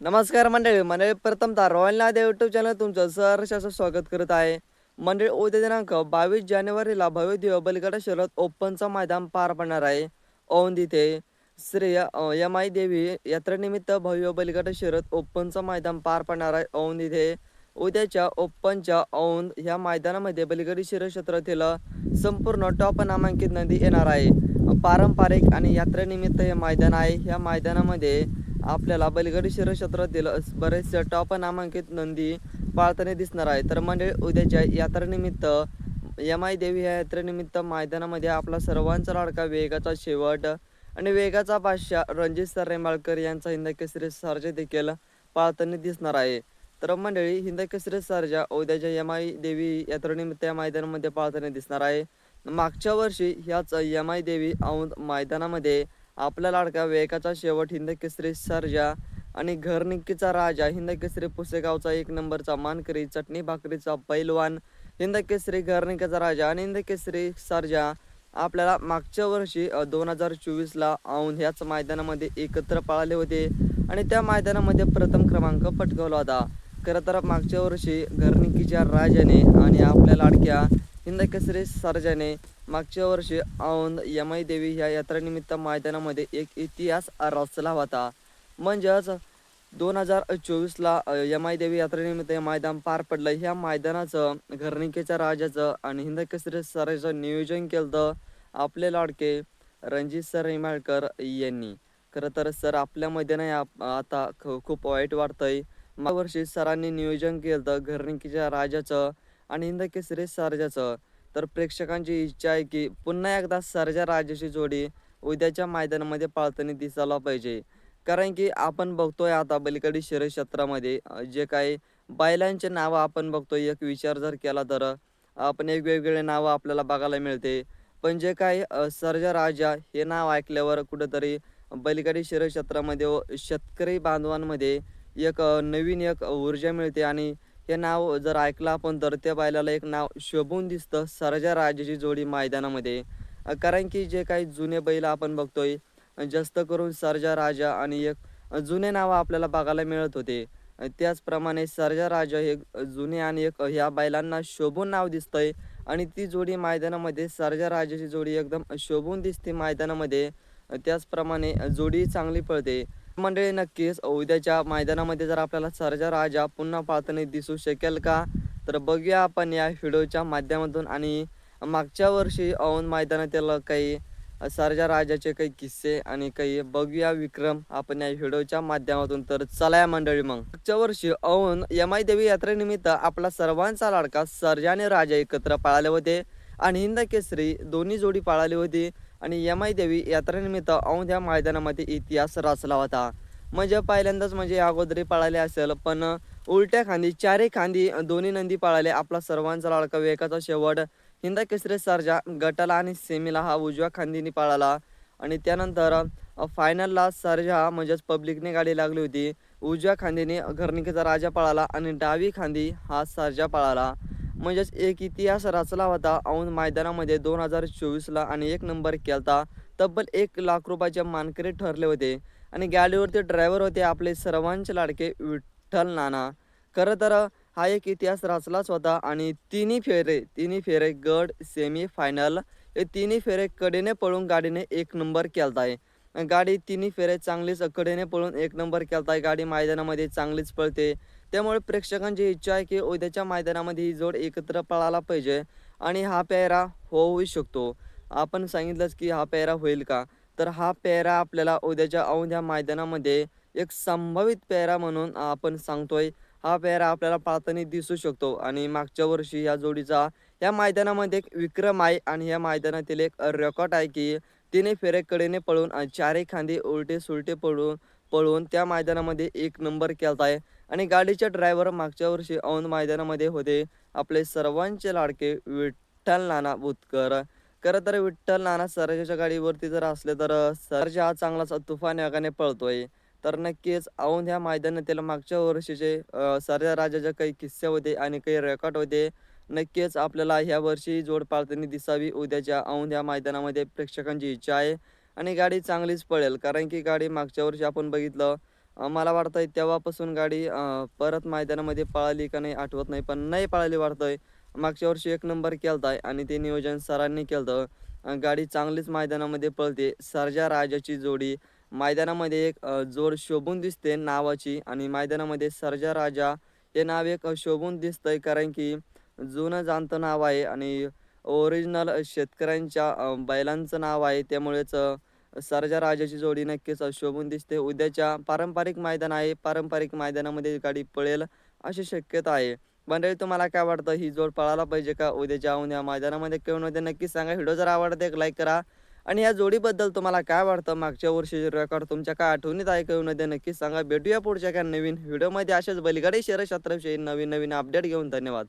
नमस्कार मंडळी मंडळी प्रथमतः रॉयल नादे यूट्यूब चॅनल तुमचं सहर्ष असं स्वागत करत आहे. मंडळी उद्या दिनांक बावीस जानेवारीला भव्य दिव बलिगडा शर्यत ओपनचं मैदान पार पडणार आहे. औंद इथे श्री यमाई देवी यात्रेनिमित्त भव्य बलिगडा शहरात ओपनचं मैदान पार पडणार आहे. औंद इथे उद्याच्या ओपनच्या औंद ह्या मैदानामध्ये बलिगडी शर्यत क्षेत्रातील संपूर्ण टॉप नामांकित नदी येणार आहे. पारंपरिक आणि यात्रेनिमित्त हे मैदान आहे. ह्या मैदानामध्ये आपल्याला बैलगाडी शहर क्षेत्रातील बरेचसे टॉप नामांकित नंदी पाळताना दिसणार आहे. तर मंडळी उद्याच्या यात्रेनिमित्त एम देवी या यात्रेनिमित्त मैदानामध्ये आपला सर्वांचा लाडका वेगाचा शेवट आणि वेगाचा बादशाह रणजित सर रेंबाळकर यांचा हिंदकेसरी सारजा देखील पाळताना दिसणार आहे. तर मंडळी हिंदकेसरी सारजा उद्याच्या एम देवी यात्रेनिमित्त या मैदानामध्ये पाळताना दिसणार आहे. मागच्या वर्षी ह्याच एम देवी औंध मैदानामध्ये आपला लाडका वेगाचा शेवट हिंद केसरी सर्जा आणि घरनिक्कीचा राजा. हिंद केसरी पुसेगावचा एक नंबरचा मानकरी चटणी भाकरीचा पैलवान. हिंद केसरी घरनिक्कीचा राजा आणि हिंद केसरी सर्जा आपल्याला मागच्या वर्षी दोन हजार चोवीसला औंध ह्याच मैदानामध्ये एकत्र पळाले होते आणि त्या मैदानामध्ये प्रथम क्रमांक पटकावला होता. खरं तर मागच्या वर्षी घरनिकीच्या राजाने आणि आपल्या लाडक्या हिंद केसरी सर्जाने मागच्या वर्षी औंध यमाई देवी ह्या यात्रेनिमित्त मैदानामध्ये एक इतिहास रचला होता. म्हणजेच दोन हजार चोवीसला यमाई देवी यात्रेनिमित्त हे मैदान पार पडलं. ह्या मैदानाचं घरणिकेच्या राजाचं आणि हिंद केसरी सराचं नियोजन केलं आपले लाडके रणजित सर हिमाळकर यांनी. खरं तर सर आपल्या मैदान आता खूप वाईट वाटतंय. मागवर्षी वर्षी सरांनी नियोजन केलं घरणिकेच्या राजाचं आणि हिंद केसरी सर्जाचं. तर प्रेक्षकांची इच्छा आहे की पुन्हा एकदा सर्जा राजाची जोडी उद्याच्या मैदानामध्ये पाळताना दिसायला पाहिजे. कारण की आपण बघतोय आता बलिकडी शरीर क्षेत्रामध्ये जे काही बायलांचे नावं आपण बघतोय एक विचार जर केला तर आपण एक वेगवेगळे नावं आपल्याला बघायला मिळते. पण जे काही सर्जा राजा हे नाव ऐकल्यावर कुठंतरी बैलगाडी शरीर क्षेत्रामध्ये व शेतकरी बांधवांमध्ये एक नवीन एक ऊर्जा मिळते आणि हे नाव जर ऐकलं आपण तर त्या बैलाला एक नाव शोभून दिसतं सरजा राजाची जोडी मैदानामध्ये. कारण की जे काही जुने बैल आपण बघतोय जास्त करून सरजा राजा आणि एक जुने नावं आपल्याला बघायला मिळत होते. त्याचप्रमाणे सरजा राजा हे जुने आणि एक ह्या बैलांना शोभून नाव दिसतंय आणि ती जोडी मैदानामध्ये सरजा राजाची जोडी एकदम शोभून दिसते मैदानामध्ये. त्याचप्रमाणे जोडी चांगली पळते. मंडळी नक्कीच उद्याच्या मैदानामध्ये जर आपल्याला सर्जा राजा पुन्हा पाहताना दिसू शकेल का? तर बघूया आपण या व्हिडिओच्या माध्यमातून आणि मागच्या वर्षी औंध मैदानातील काही सरजा राजाचे काही किस्से आणि काही बघूया विक्रम आपण या व्हिडिओच्या माध्यमातून. तर चला या मंडळी मग. मागच्या वर्षी औंध यमाई देवी यात्रेनिमित्त आपला सर्वांचा लाडका सरजाने आणि राजा एकत्र पाळले होते आणि हिंद केसरी दोन्ही जोडी पाळाली होती. आणि यमाई देवी यात्रेनिमित्त औंध या मैदानामध्ये इतिहास रचला होता. म्हणजे पहिल्यांदाच म्हणजे अगोदरी पळाले असेल पण उलट्या खांदी चारही खांदी दोन्ही नंदी पळाले. आपला सर्वांचा लाडका वेकाचा शेवट हिंदा केसरी सरजा गटाला आणि सेमीला हा उजव्या खांदीने पळाला. आणि त्यानंतर फायनलला सरजा म्हणजेच पब्लिकने गाडी लागली होती. उजव्या खांदीने घरनिकेचा राजा पळाला आणि डावी खांदी हा सरजा पळाला. म्हणजेच एक इतिहास रचला होता. औंध मैदानामध्ये दोन हजार चोवीसला आणि एक नंबर केलता. तब्बल एक लाख रुपयाचे मानकरी ठरले होते. आणि गाडीवरती ड्रायव्हर होते आपले सर्वांचे लाडके विठ्ठल नाना. खरं तर हा एक इतिहास रचलाच होता आणि तिन्ही फेरे तिन्ही फेरे गड सेमी फायनल हे तिन्ही फेरे कडेने पळून गाडीने एक नंबर केलता आहे गाडी तिन्ही फेरे चांगलीच कडेने पळून एक नंबर केलता. आहे गाडी मैदानामध्ये चांगलीच पळते. त्यामुळे प्रेक्षकांची इच्छा आहे की उद्याच्या मैदानामध्ये ही जोड एकत्र पळायला पाहिजे आणि हा पेहरा होऊ शकतो. आपण सांगितलंच की हा पेहरा होईल का? तर हा पेहरा आपल्याला उद्याच्या औंध्या मैदानामध्ये एक संभावित पेहरा म्हणून आपण सांगतोय. हा पेहरा आपल्याला पाळताना दिसू शकतो आणि मागच्या वर्षी या जोडीचा या मैदानामध्ये एक विक्रम आहे आणि या मैदानातील एक रेकॉर्ड आहे की तिने फेरेकडेने पळून चारही खांदे उलटे सुलटे पळून पळून त्या मैदानामध्ये एक नंबर केला आहे आणि गाडीचे ड्रायव्हर मागच्या वर्षी औंध मैदानामध्ये होते. आपले सर्वांचे लाडके विठ्ठल नाना भूतकर खरं तर विठ्ठल नाना सरजाच्या गाडीवरती जर असले तर सरजा हा चांगलाच तुफान वेगाने पळतोय. तर नक्कीच औंध ह्या मैदानातील मागच्या वर्षीचे सरजा राजाचे काही किस्से होते आणि काही रेकॉर्ड होते. नक्कीच आपल्याला ह्या वर्षी जोड पाळताना दिसावी उद्याच्या औंध्या मैदानामध्ये प्रेक्षकांची इच्छा आहे आणि गाडी चांगलीच पळेल कारण की गाडी मागच्या वर्षी आपण बघितलं मला वाटतंय तेव्हापासून गाडी परत मैदानामध्ये पळाली का नाही आठवत नाही. पण नाही पळाली वाटतंय. मागच्या वर्षी एक नंबर केलता आणि ते नियोजन सरांनी केलं गाडी चांगलीच मैदानामध्ये पळते. सरजा राजाची जोडी मैदानामध्ये एक जोड शोभून दिसते नावाची आणि मैदानामध्ये सरजा राजा हे नाव एक शोभून दिसतंय कारण की जुनं जाणतं नाव आहे आणि ओरिजिनल शेतकऱ्यांच्या बैलांचं नाव आहे. त्यामुळेच सरजा राजाची जोडी नक्कीच शोभून दिसते. उद्याच्या पारंपरिक मैदान आहे. पारंपरिक मैदानामध्ये गाडी पळेल अशी शक्यता आहे. मंडळी तुम्हाला काय वाटतं ही जोड पळायला पाहिजे का उद्या जाऊन या मैदानामध्ये कमेंटमध्ये नक्कीच सांगा. व्हिडिओ जर आवडते एक लाईक करा आणि या जोडीबद्दल तुम्हाला काय वाटतं? मागच्या वर्षी रेकॉर्ड तुमच्या काय आठवणीत आहे कमेंटमध्ये नक्कीच सांगा. भेटूया पुढच्या काय नवीन व्हिडिओमध्ये अशाच बैलगाडी शहर क्षेत्राविषयी नवीन नवीन अपडेट घेऊन. धन्यवाद.